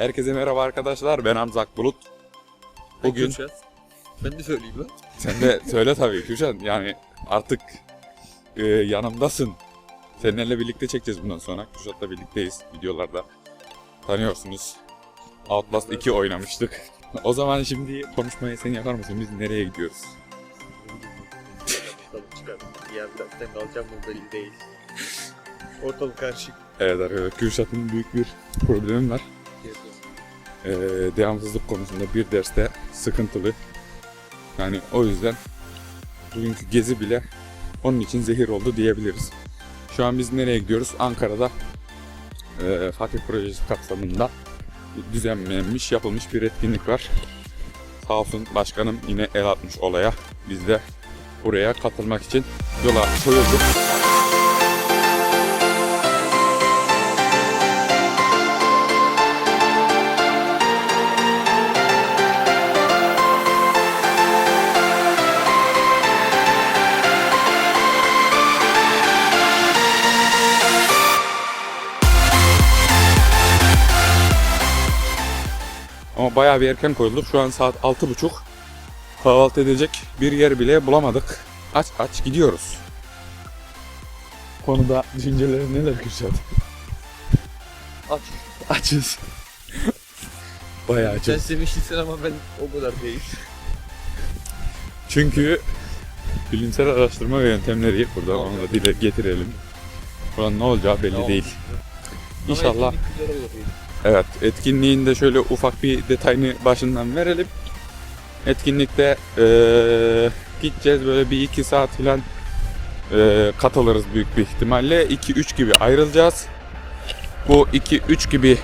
Herkese merhaba arkadaşlar. Ben Hamza Akbulut. Bugün Ben de söyleyeyim lan. sen de söyle tabii Kürşat. Yani artık e, yanımdasın. Seninle birlikte çekeceğiz bundan sonra. Kürşat'la birlikteyiz videolarda. Tanıyorsunuz. Outlast 2 oynamıştık. O zaman şimdi konuşmayı sen yapar mısın? Biz nereye gidiyoruz? Ya zaten kalacağım belli değil. Ortalık karışık. Evet arkadaşlar Kürşat'ın büyük bir problemi var. Ee, devamsızlık konusunda bir derste sıkıntılı. Yani o yüzden bugünkü gezi bile onun için zehir oldu diyebiliriz. Şu an biz nereye gidiyoruz? Ankara'da e, Fatih Projesi kapsamında düzenlenmiş, yapılmış bir etkinlik var. Sağ olsun başkanım yine el atmış olaya. Biz de buraya katılmak için yola koyulduk. Bayağı bir erken koyulduk. Şu an saat 6.30. Kahvaltı edecek bir yer bile bulamadık. Aç aç gidiyoruz. Konuda düşünceleri neler Kürşat? Aç. Açız. bayağı Sen açız. sevmişsin ama ben o kadar değil. Çünkü bilimsel araştırma ve yöntemleri burada onu da dile getirelim. Buranın ne olacağı belli Tamam. değil. Ama İnşallah Evet, etkinliğin de şöyle ufak bir detayını başından verelim. Etkinlikte eee, gideceğiz böyle bir iki saat falan eee, katılırız büyük bir ihtimalle. 2-3 gibi ayrılacağız. Bu 2-3 gibi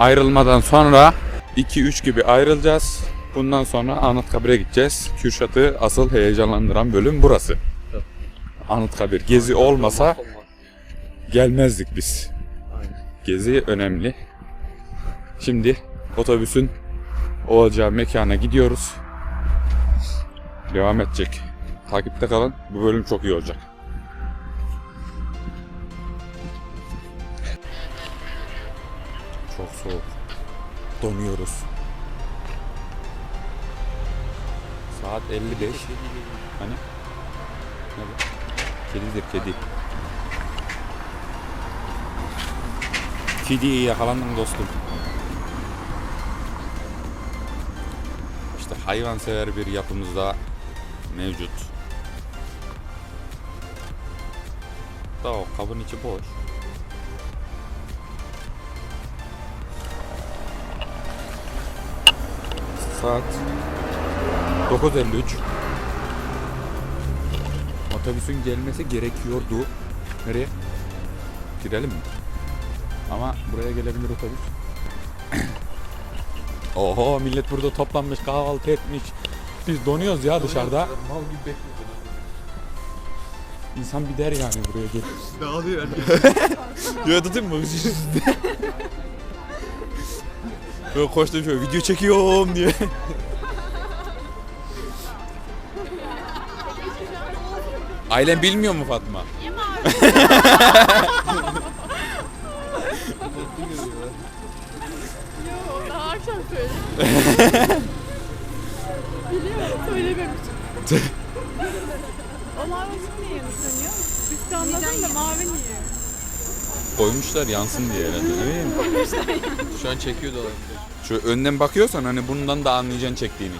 ayrılmadan sonra 2-3 gibi ayrılacağız. Bundan sonra Anıtkabir'e gideceğiz. Kürşat'ı asıl heyecanlandıran bölüm burası. Anıtkabir. Gezi olmasa gelmezdik biz. Gezi önemli. Şimdi otobüsün olacağı mekana gidiyoruz. Devam edecek. Takipte kalın. Bu bölüm çok iyi olacak. Çok soğuk. Donuyoruz. Saat 55. Hani? Ne bu? Kedidir kedi. Kediye yakalandın dostum. İşte hayvansever bir yapımızda mevcut. Da o kabın içi boş. Saat 9.53. Otobüsün gelmesi gerekiyordu. Nereye? Gidelim mi? Ama buraya gelebilir otobüs. Oho millet burada toplanmış kahvaltı etmiş. Biz donuyoruz ya dışarıda. Mal gibi bekliyorsun. İnsan bir der yani buraya gel. Dağılıyor Ya tutayım mı? Böyle koştum şöyle video çekiyorum diye. Ailen bilmiyor mu Fatma? Yo, daha akşam söyledim. Biliyorum, söylememişim. o mavi niye yanıklanıyor? Biz de anladım da mavi niye? Koymuşlar yansın diye herhalde ne bileyim. Şu an çekiyor da olabilir. Şu önden bakıyorsan hani bundan da anlayacaksın çektiğini.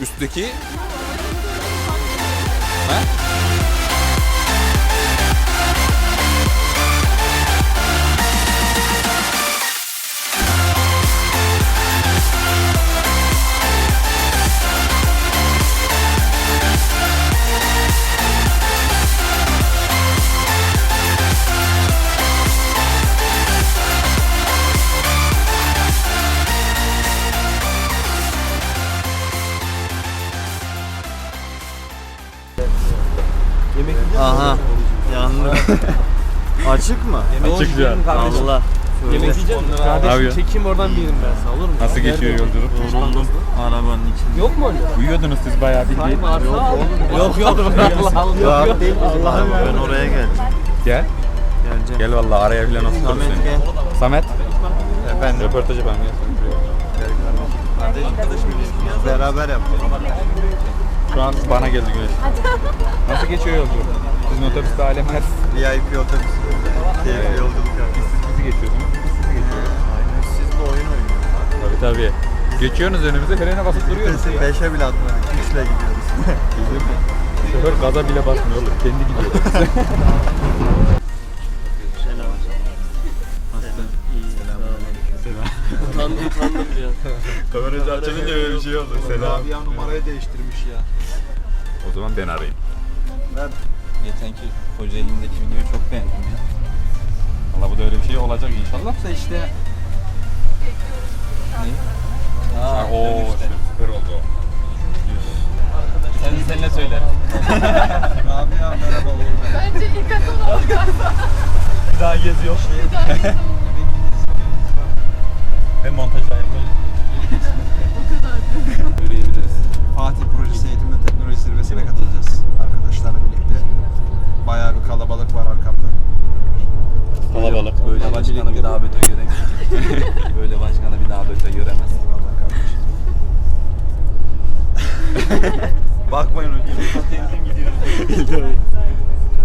Üstteki Aha. Yandım. Açık mı? Açık şu an. Allah. Yemek yiyeceğiz mi? Abi ya. Kardeşim çekeyim oradan bir yerim ben sana olur mu? nasıl geçiyor yolculuk? Yoruldum arabanın içinde. Yok mu öyle? Uyuyordunuz siz bayağı bildiğin. Yok yok. Allah Allah. Rahat değil Allah'ım Ben oraya geldim. Gel. Geleceğim. Gel vallahi araya filan otururuz Samet seni. gel. Samet. Efendim. Röportaj yapalım ya. Beraber yapalım. Şu an bana geldi güneş. Nasıl geçiyor yolculuk? Sizin otobüste alemler. VIP otobüs. Keyifli yolculuk yaptık. Siz bizi geçiyorsunuz. Biz sizi geçiyoruz. Aynen. Siz de oyun oynuyorsunuz. Tabii tabii. Geçiyorsunuz önümüze frene basıp duruyoruz. Vitesi 5'e bile atmadık. 3'le gidiyoruz. Bizim şoför gaza bile basmıyor oğlum. Kendi gidiyor. Utandım utandım biraz. Kameracı açılınca öyle bir şey oldu. Selam. ya numarayı değiştirmiş ya. O zaman ben arayayım. Ver. Geçenki Kocaeli'ndeki videoyu çok beğendim ya. Valla bu da öyle bir şey olacak inşallah. Da işte... Ne? Aa, o dönüşte. süper oldu o. Sen, sen ne söyler? Abi ya merhaba oğlum. Bence ilk adım o galiba. Bir daha geziyor. Ve montajda yapıyoruz. Yürüyebiliriz. Fatih Projesi Eğitim ve Teknoloji Zirvesi'ne katılacağız arkadaşlarla birlikte. Bayağı bir kalabalık var arkamda. Kalabalık. Böyle başkanı bir daha beto göremez. Böyle başkanı bir daha beto göremez. Eyvallah kardeşim. Bakmayın hocam.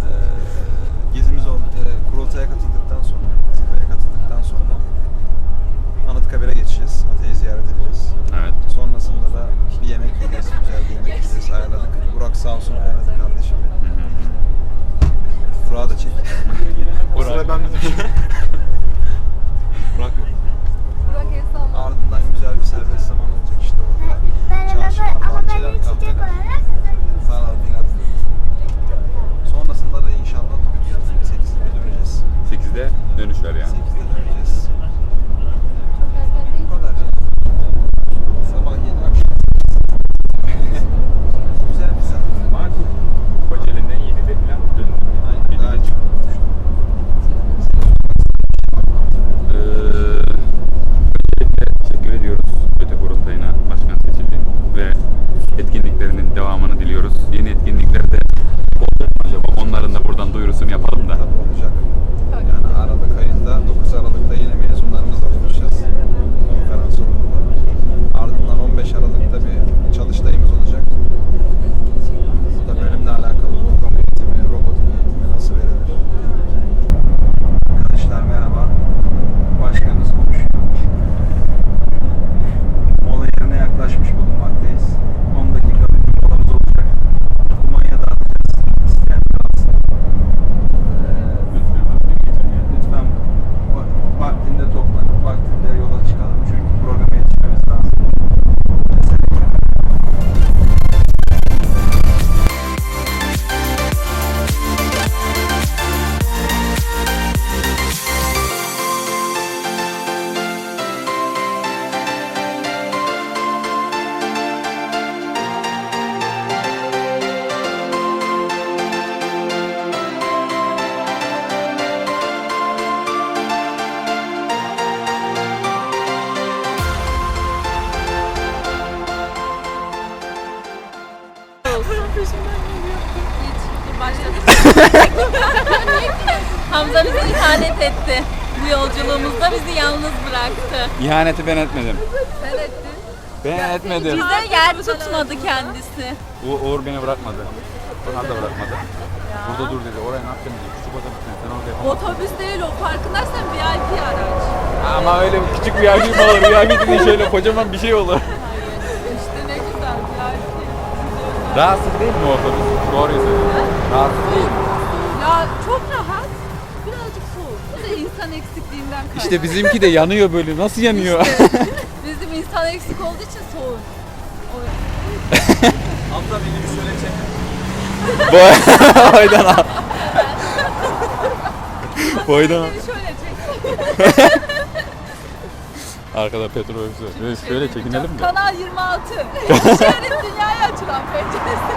Ee, gezimiz oldu. Ee, kurultaya katıldıktan etti. Bu yolculuğumuzda bizi yalnız bıraktı. İhaneti ben etmedim. Sen ettin. Ben etmedim. Bize yer tutmadı kendisi. U- Uğur beni bırakmadı. Bana da bırakmadı. Burada dur dedi. Oraya ne yapacağım dedi. Küçük otobüsüne sen orada yapamazsın. Otobüs değil o farkındaysan VIP araç. Ama öyle küçük bir VIP mi olur? VIP dediğin şöyle kocaman bir şey olur. İşte ne güzel VIP. Rahatsız değil mi o otobüs? Doğruyu söylüyorsun. Rahatsız değil mi? Kaynaklı. İşte bizimki de yanıyor böyle. Nasıl yanıyor? Bizim insan eksik olduğu için soğuk. Hamza beni bir şöyle çek. Boydan al. Boydan al. Şöyle çek. Arkada petrol ofisi. Evet, şöyle çekinelim de. Kanal 26. Şehrin dünyaya açılan penceresi.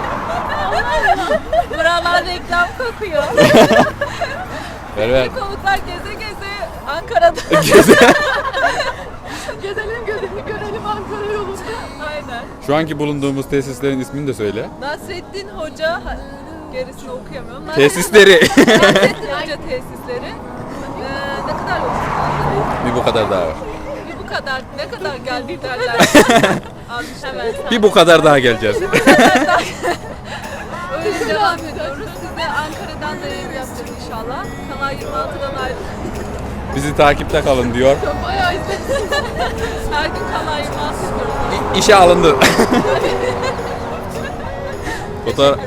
Buralar reklam kokuyor. Ver ver. Konuklar geze geze Ankara'da. Gezelim görelim, görelim Ankara yolunda. Aynen. Şu anki bulunduğumuz tesislerin ismini de söyle. Nasrettin Hoca gerisini okuyamıyorum. Nasrettin- Tesisleri. Nasrettin Hoca tesisleri. Ee, ne kadar yolculuk kaldı? bir bu kadar daha var. bu kadar ne kadar geldi derler. İşte. Hemen Bir bu kadar daha geleceğiz. öyle devam ediyoruz. Siz de Ankara'dan da yayın yapacağız inşallah. Kanal 26'dan ayrı. Bizi takipte kalın diyor. Bayağı izledim. Her gün Kanal 26 yapıyoruz. İ- İşe alındı. Fotoğraf,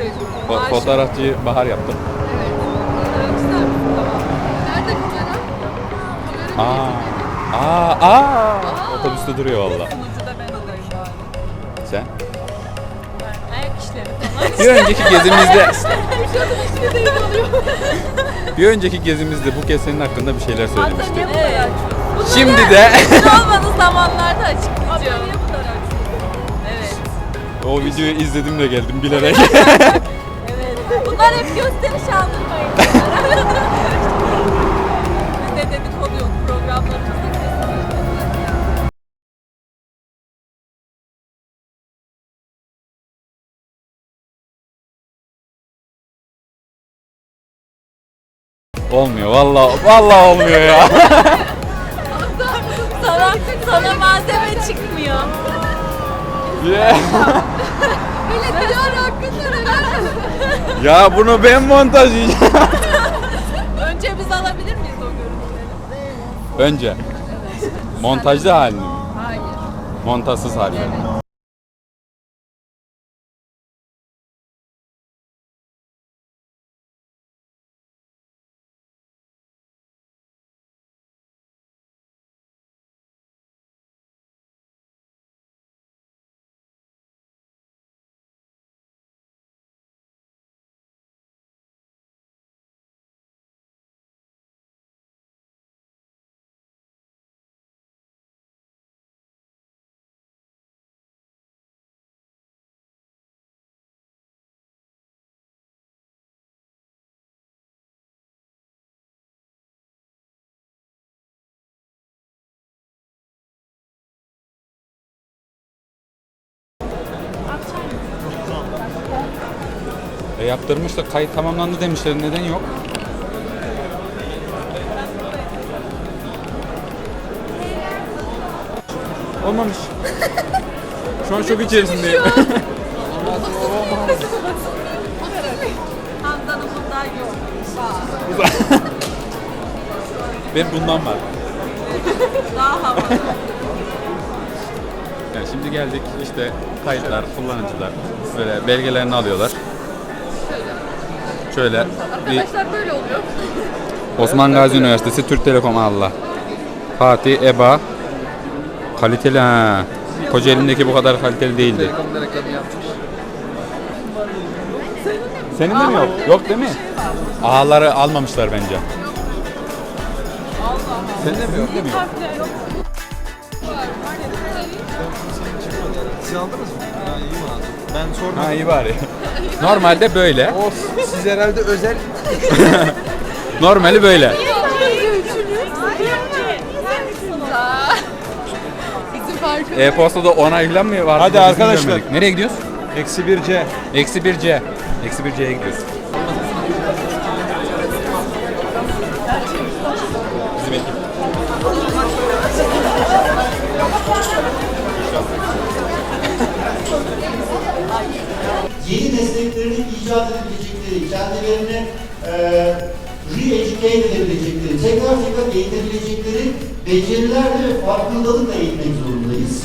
fo- fotoğrafçıyı Bahar yaptı. Nerede kamera? Aa, aa, aa. Otobüste duruyor valla. Bir önceki gezimizde bir önceki gezimizde bu kez senin hakkında bir şeyler söylemişti. Evet. Bunları Şimdi de olmadığı zamanlarda açıklayacağım. Niye bu kadar? Evet. o videoyu izledim de geldim bilerek. Evet. Bunlar hep gösteriş aldırmayın. Olmuyor valla valla olmuyor ya. Sana, sana malzeme çıkmıyor. Böyle diyor hakkında ya bunu ben montajlayacağım. Önce biz alabilir miyiz o görüntüleri? Önce montajlı halini mi? Hayır. Montajsız halini. E yaptırmıştık kayıt tamamlandı demişler neden yok? Olmamış. Şu an şok içerisindeyim. Hamza'nın bundan yok. bundan var. Daha havalı. Yani şimdi geldik işte kayıtlar, kullanıcılar böyle belgelerini alıyorlar. Şöyle bir Arkadaşlar böyle oluyor. Osman Gazi Üniversitesi Türk Telekom Allah. Fatih EBA kaliteli ha. Kocaeli'ndeki bu kadar kaliteli değildi. Telekom'da reklamı yapmış. Senin de mi yok? Yok değil mi? Ağları almamışlar bence. Senin de mi yok? Değil mi yok? Siz aldınız mı? Ha, iyi mi? Ben sormadım. Ha iyi bari. Normalde böyle. O siz herhalde özel Normali böyle. Bizim. E-postada onaylan mı var? Hadi Biz arkadaşlar. görmedik. Nereye gidiyoruz? eksi 1C. Eksi 1C. Eksi 1C'ye gidiyoruz. Yeni mesleklerini icat edebilecekleri, kendilerini e, re-educate edebilecekleri, tekrar tekrar eğitebilecekleri becerilerle ve farkındalıkla eğitmek zorundayız.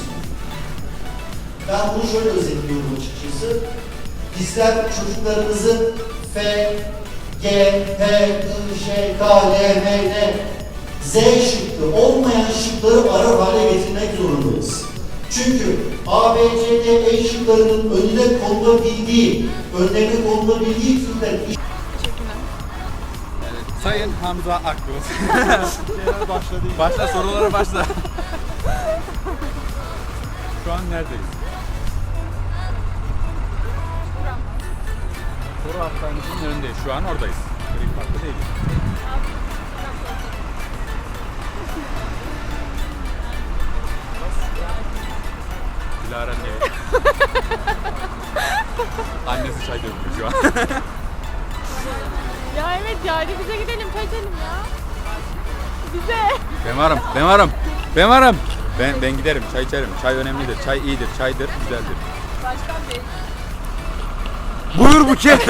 Ben bunu şöyle özetliyorum açıkçası. Bizler çocuklarımızı F, G, P, I, Ş, K, L, M, N, Z şıkkı olmayan şıkları arar hale getirmek zorundayız. Çünkü A, B, C, D, E şıklarının önüne konulabildiği, önlerine konulabildiği türden Sayın Hamza Akgöz. başla sorulara başla. Şu an neredeyiz? Soru hastanemizin önündeyiz. Şu an oradayız. Green Park'ta değiliz. Dilara'nın evi. Annesi çay döküyor şu an. Ya evet yani bize gidelim kaçalım ya. Bize. Ben varım, ben varım, ben varım. Ben ben giderim, çay içerim. Çay önemlidir. Çay iyidir, çaydır, güzeldir. Başkan Bey. Buyur Buket.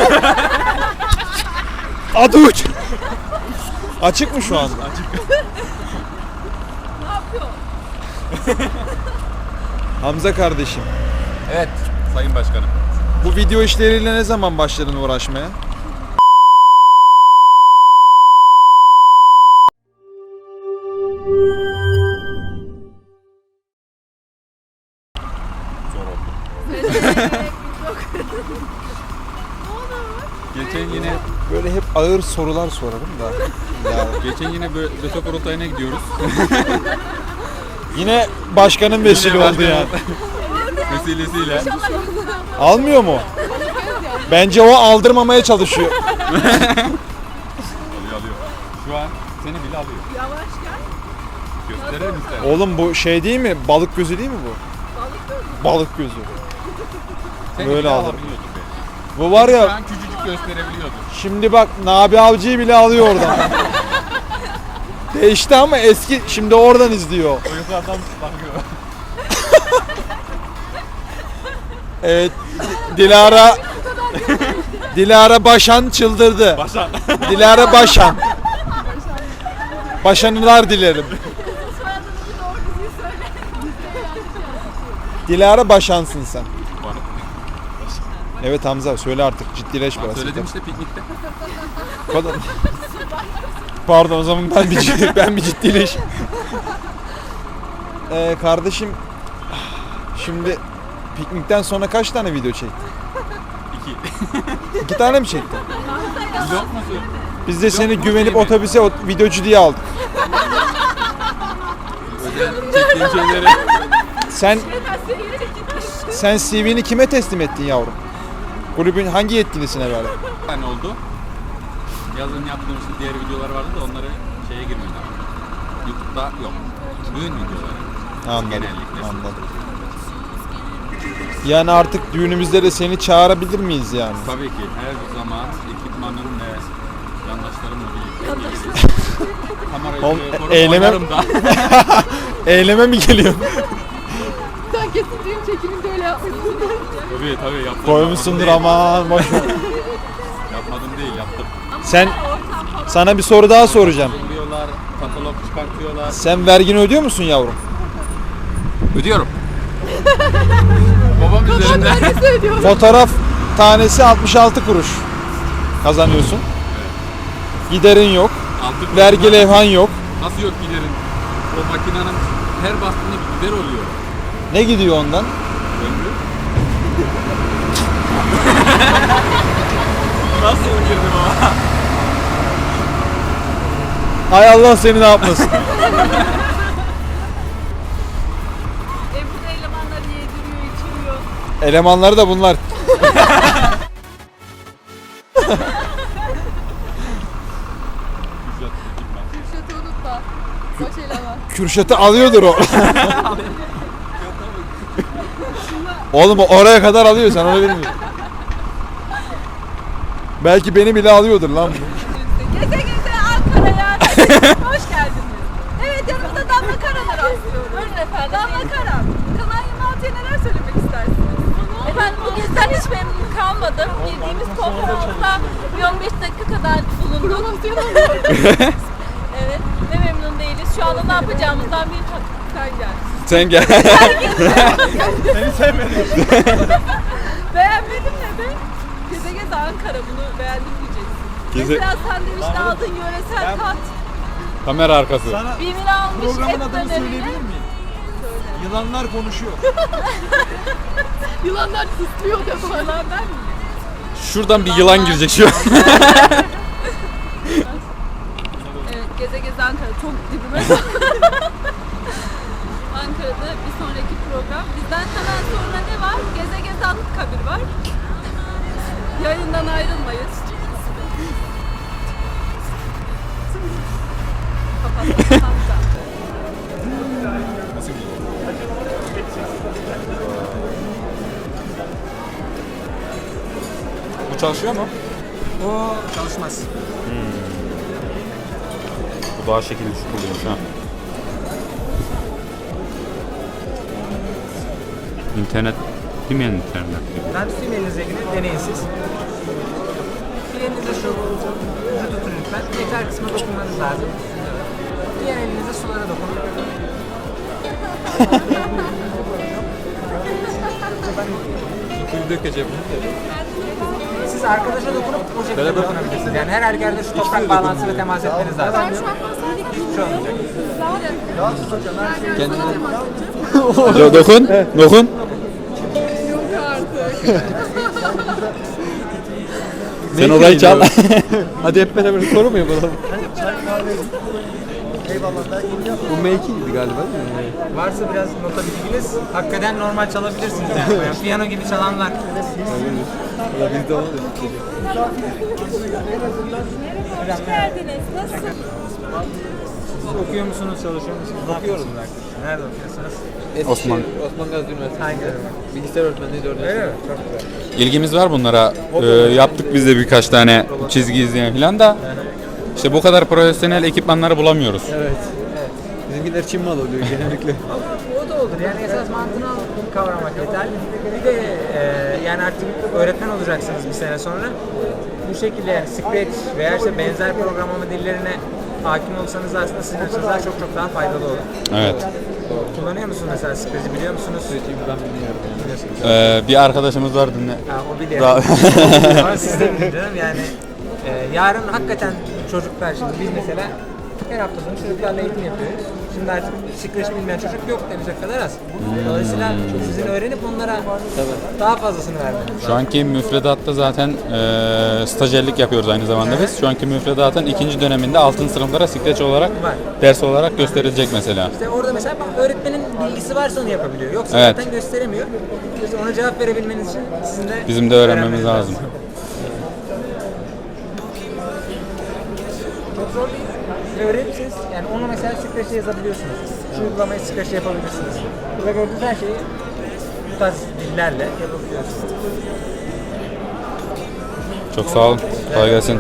Adı uç. Açık mı şu an? Ne yapıyor? Hamza kardeşim. Evet, Sayın Başkanım. Bu video işleriyle ne zaman başladın uğraşmaya? Geçen yine Böyle hep ağır sorular sorarım da. Ya, geçen yine böyle Rotayı'na gidiyoruz. yine başkanın vesile oldu yani. Vesilesiyle. Almıyor mu? Bence o aldırmamaya çalışıyor. Alıyor alıyor. Şu an seni bile alıyor. Yavaş gel. Gösterir misin? Oğlum bu şey değil mi? Balık gözü değil mi bu? Balık gözü. Seni Böyle bile alır. Bu var Şu ya an küçücük gösterebiliyordu. şimdi bak Nabi Avcı'yı bile alıyor oradan. Değişti ama eski şimdi oradan izliyor. O yukarıdan bakıyor. Evet Dilara Dilara Başan çıldırdı. Başan. Dilara Başan. Başanılar dilerim. Dilara Başansın sen. Evet Hamza söyle artık ciddileş biraz. Söyledim işte piknikte. Pardon. Pardon o zaman ben bir ciddi- ben bir ciddileş. Ee, kardeşim şimdi piknikten sonra kaç tane video çektin? İki. İki tane mi çektin? Vlog nasıl? Biz de seni güvenip otobüse ot- videocu diye aldık. Çektiğim şeyleri. Sen sen CV'ni kime teslim ettin yavrum? Kulübün hangi yetkilisine verdin? tane oldu. Yazın yaptığım işte diğer videolar vardı da onları şeye girmedi. YouTube'da yok. Düğün videoları. Anladım. Genellikle. Anladım. Yani artık düğünümüzde de seni çağırabilir miyiz yani? Tabii ki her zaman ekipmanım ve yandaşlarımla birlikte geliriz. Oğlum, Kamerayı korup eyleme- oynarım da. Eyleme mi geliyor? Sen kesin düğün çekiminde öyle yapmışsın. tabii tabii yaptım. Koymuşsundur aman boş ver. Değil. Yaptım. Sen sana bir soru daha soracağım. Diyorlar, katalog çıkartıyorlar. Sen vergini ödüyor musun yavrum? Ödüyorum. Babam üzerinden. Fotoğraf tanesi 66 kuruş kazanıyorsun. Giderin yok. Altı Vergi levhan yok. Nasıl yok giderin? O makinenin her bastığında bir gider oluyor. Ne gidiyor ondan? Ömrü. Nasıl girdim ama? Hay Allah seni ne yapmasın. E burada elemanları yediriyor, içiriyor. Elemanları da bunlar. Kürşat'ı unutma. Boş eleme. Kürşat'ı alıyordur o. Oğlum o oraya kadar alıyor sen onu bilmiyorsun. Belki beni bile alıyordur lan bu. Geze geze Ankara'ya hoş geldiniz. Evet yanımda Damla Karan'ı rastlıyoruz. Buyurun efendim. Damla Karan. Kanal 26'ya neler söylemek istersiniz? Efendim bu geziden hiç memnun kalmadım. Girdiğimiz konferansta bir 15 dakika kadar bulunduk. Evet ve memnun değiliz. Şu anda ne yapacağımızdan bir sen gel. Sen gel. Beğenmedim ne be? Geze geze Ankara bunu beğendim diyeceksin. Geze- Mesela sandviçte aldığın yöresel tat. Kamera arkası. Bimin almış et döneriyle. miyim? Yılanlar konuşuyor. Yılanlar tıslıyor da Yılan ben mi? Şuradan bir yılan girecek şu an. Evet, geze geze Ankara çok dibime. Ankara'da bir sonraki program. Bizden hemen sonra ne var? Geze geze Anıtkabir var. Yayından ayrılmayız. Bu çalışıyor mu? O çalışmaz. Bu daha şekilli şukuluymuş ha. İnternet bilmeyen internet. Ben elinize ilgili deneyin siz. Şu ucu tutun lütfen. Yeter kısmına dokunmanız lazım. Diğer elinizde sulara dokunun. Siz arkadaşa dokunup o şekilde dokunabilirsiniz. Yani her halükarda şu toprak bağlantısıyla temas etmeniz lazım. Hiçbir şey olmayacak. Do- dokun, dokun. Sen orayı çal. Hadi hep beraber soru mu yapalım? Bu M2'ydi galiba değil mi? Varsa biraz nota bilginiz, hakikaten normal çalabilirsiniz yani. yani piyano gibi çalanlar. Ya biz de onu Hoş geldiniz. Nasılsınız? Siz okuyor musunuz, çalışıyor musunuz? Ne yapıyorsunuz arkadaşlar? Nerede okuyorsunuz? Osman. Osman Gazi Üniversitesi. Hangi bölüm? Bilgisayar öğretmenliği 4. Öyle mi? Çok güzel. İlgimiz var bunlara. Ee, yaptık biz de birkaç tane çizgi izleyen falan da. İşte bu kadar profesyonel ekipmanları bulamıyoruz. Evet. Bizimkiler Çin malı oluyor genellikle. Ama o da olur. Yani esas mantığını alıp kavramak yeter. Bir de e, yani artık öğretmen olacaksınız bir sene sonra. Bu şekilde yani Scratch veya işte benzer programlama dillerine hakim olsanız aslında sizin açınızdan çok çok daha faydalı olur. Evet. Kullanıyor musunuz mesela Scratch'i biliyor musunuz? Ben bilmiyorum. Biliyorsunuz. Ee, bir arkadaşımız vardı ne? Ha, o biliyor. Daha- Ama siz de bilin canım yani. e, yarın hakikaten çocuklar şimdi biz mesela her hafta sonu çocuklarla eğitim yapıyoruz. Şimdi artık Scratch bilmeyen çocuk yok denecek kadar az. Dolayısıyla sizin öğrenip onlara daha fazlasını vermeniz Şu anki müfredatta zaten e, stajyerlik yapıyoruz aynı zamanda biz. Şu anki müfredatın ikinci döneminde altın sınıflara Scratch olarak Var. ders olarak gösterilecek mesela. İşte orada mesela bak, öğretmenin bilgisi varsa onu yapabiliyor. Yoksa Evet. zaten gösteremiyor. İşte ona cevap verebilmeniz için sizin de Bizim de öğrenmemiz lazım. Değil. Ve öğrenirsiniz. Yani onu mesela Scratch'e yazabiliyorsunuz. Şu uygulamayı Scratch'e yapabilirsiniz. Burada gördüğünüz her şeyi bu tarz dillerle yapabiliyorsunuz. Çok sağ olun. Kolay gelsin.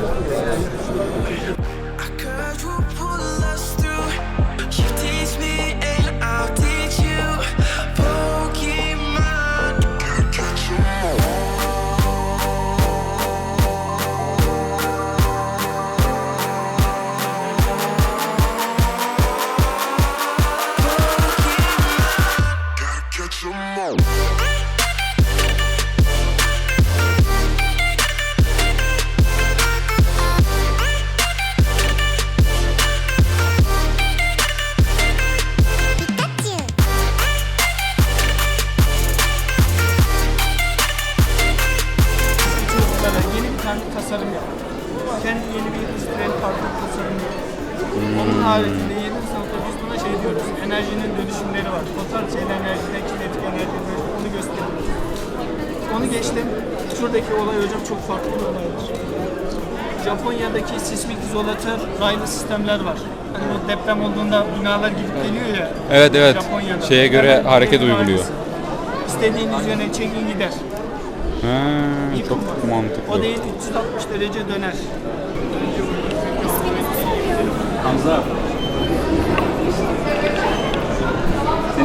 Diyoruz, enerjinin dönüşümleri var. Potansiyel enerjiden kinetik enerji onu gösteriyoruz. Onu geçtim. Şuradaki olay hocam çok farklı bir olaydır. Japonya'daki sismik izolatör raylı sistemler var. Hani o deprem olduğunda binalar gidip geliyor ya. Evet evet. Japonya'da. Şeye göre Hemen hareket birebir uyguluyor. aynısı. İstediğiniz yöne çekin gider. Ha, çok var. mantıklı. O değil 360 derece döner. Hamza.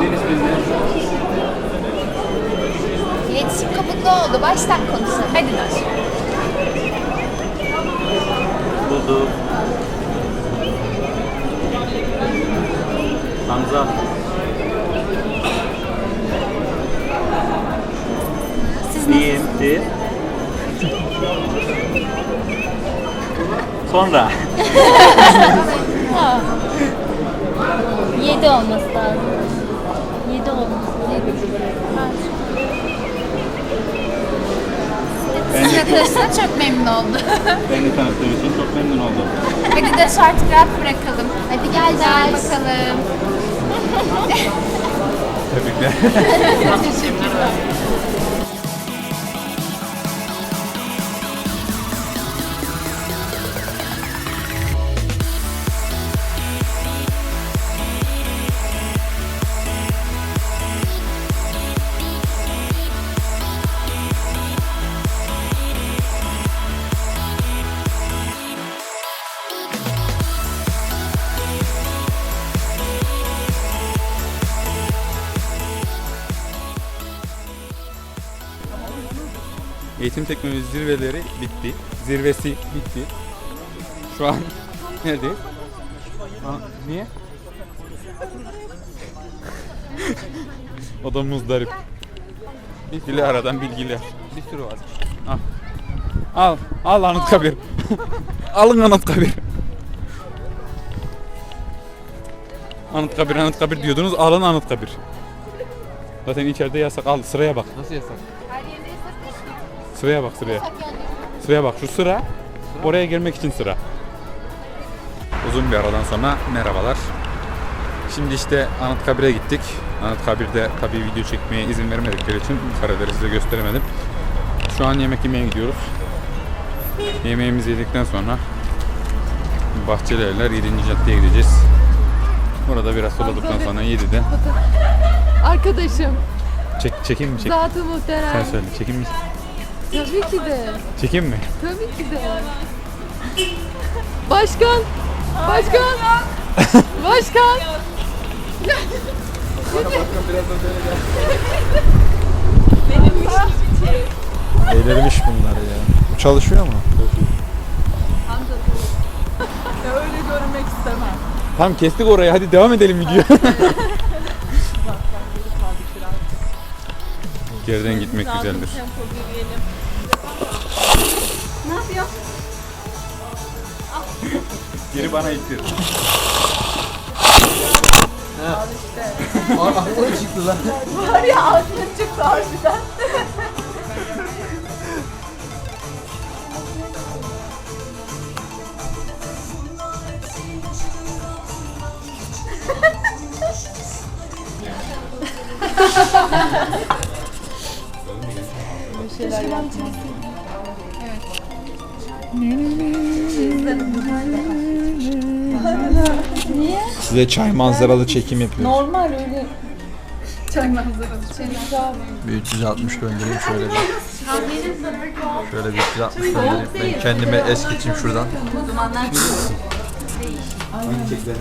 İsmin ne? İletişim kopukluğu oldu. Baştan konuşalım. Hadi Naş. Bulduk. Hamza. Siz İyiyim. İyi. Sonra. Yedi olması lazım. Lazım. Sizinle tanıştığına çok memnun oldum. Beni tanıttığın için çok memnun oldum. Hadi de şu artık rahat bırakalım. Hadi gel gel bakalım. Tebrikler. Teşekkürler. Eğitim teknoloji zirveleri bitti. Zirvesi bitti. Şu an neredeyiz? Aa, niye? o da muzdarip. Aradan bilgili. Bir sürü var. Al. Al. Al Anıtkabir. Alın Anıtkabir. Anıtkabir Anıtkabir diyordunuz. Alın Anıtkabir. Zaten içeride yasak. Al sıraya bak. Nasıl yasak? Sıraya bak sıraya. Sıraya bak şu sıra. Oraya girmek için sıra. Uzun bir aradan sonra merhabalar. Şimdi işte Anıtkabir'e gittik. Anıtkabir'de tabii video çekmeye izin vermedikleri için karaları size gösteremedim. Şu an yemek yemeye gidiyoruz. Yemeğimizi yedikten sonra Bahçeli Evler 7. caddeye gideceğiz. Burada biraz soladıktan sonra 7'de. Arkadaşım. Çek, çekeyim mi? Çek. Zatı Sen muhterem. söyle. Çekeyim mi? Tabii ki de. Çekeyim mi? Tabii ki de. Başkan. Başkan. Başkan. Eğlenmiş bunlar ya. Bu çalışıyor mu? Öyle görünmek istemem. Tamam kestik orayı. Hadi devam edelim video. Geriden gitmek güzeldir. Tempo. Ne yapıyorsun? Geri bana ittir. Var ya aklın çıktı harbiden. Size çay manzaralı çekim yapıyoruz. Normal öyle. Çay manzaralı. Bir 360 döndüreyim şöyle bir. Şöyle bir 360 döndüreyim. Ben kendime es geçeyim şuradan. O zamanlar Tekrar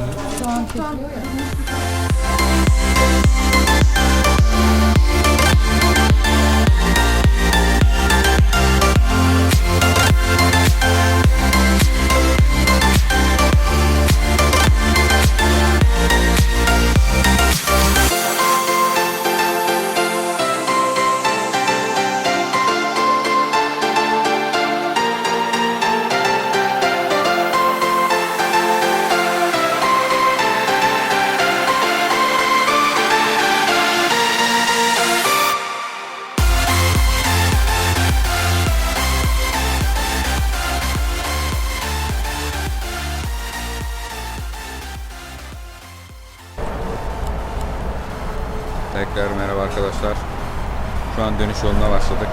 dönüş yoluna başladık.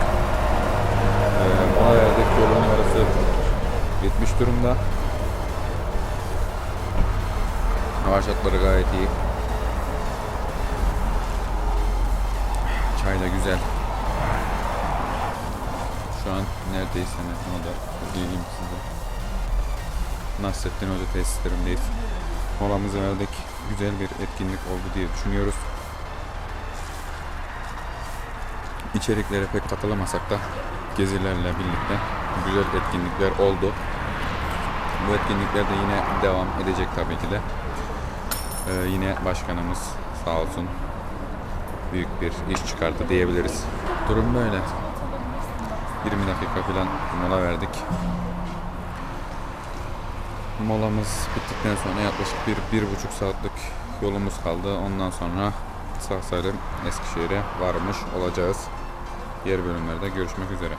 Ee, verdik. Yolun numarası bitmiş durumda. Hava şartları gayet iyi. Çay da güzel. Şu an neredeyiz hemen onu da bileyim size. Nasrettin Hoca tesislerindeyiz. Molamızı verdik. Güzel bir etkinlik oldu diye düşünüyoruz. İçeriklere pek katılamasak da gezilerle birlikte güzel etkinlikler oldu. Bu etkinlikler de yine devam edecek tabii ki de. Ee, yine başkanımız sağ olsun büyük bir iş çıkarttı diyebiliriz. Durum böyle. 20 dakika falan mola verdik. Molamız bittikten sonra yaklaşık bir, bir buçuk saatlik yolumuz kaldı. Ondan sonra sağ salim Eskişehir'e varmış olacağız. Diğer bölümlerde görüşmek üzere.